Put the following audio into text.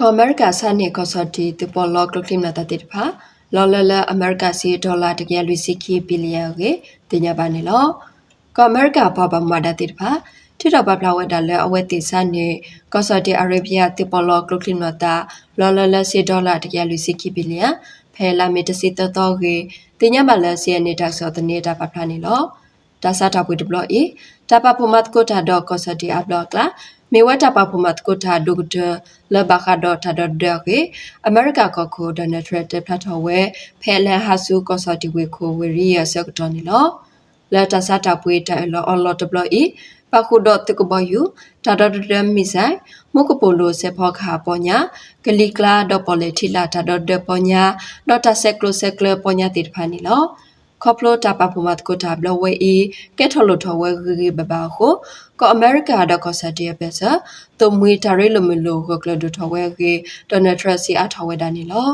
ခေါ်အမေရိကဆန်နေကောစောတီတပေါ်လော့ကလကလင်နာတတိဖာလော်လလအမေရိကစီဒေါ်လာတကယ်လူစီကီဘီလီယံကိုတင်ညာပါနေလောခေါ်အမေရိကဘာဘာမာဒတိဖာထိတော့ဘပလာဝက်တာလဲအဝဲတိဆန်နေကောစောတီအာရေဗီးယားတပေါ်လော့ကလကလင်နာတာလော်လလစီဒေါ်လာတကယ်လူစီကီဘီလီယံဖဲလာမီတစီတတော့ကိုတင်ညာမလဲစီနေတာဆောတနေတာပပလာနေလော ဒါစာတာပွေဒဘလအီတပပမတ်ကိုတာတော့ကောစတီအဘလကလာမေဝတာပပမတ်ကိုတာဒုကဒလဘခါတော့တာတော့ဒေကေအမေရိကကကိုဒနယ်ထရက်တက်ဖတ်တော်ဝဲဖဲလန်ဟာဆူကောစတီဝေကိုဝရီယဆက်တော်နီလောလက်တာစာတာပွေတိုင်လောအလော်ဒဘလအီပခုဒတ်တကဘယူတာဒဒဒမီဆိုင်မုကပိုလိုဆေဖောခါပေါ်ညာဂလီကလာဒပေါ်လေထီလာတာဒဒပေါ်ညာဒေါ်တာဆက်ကလိုဆက်ကလပေါ်ညာတိဖာနီလော ခေါပလိုတာပပမတ်ကိုတာဘလဝဲအီကဲထော်လိုထော်ဝဲဂီဘဘာကိုကောအမေရိကာဒကောဆတီယပက်ဆာတုံမွေတာရဲလိုမီလိုကိုကလဒူထော်ဝဲဂီဒေါ်နယ်ထရက်စီအထော်ဝဲဒါနီလော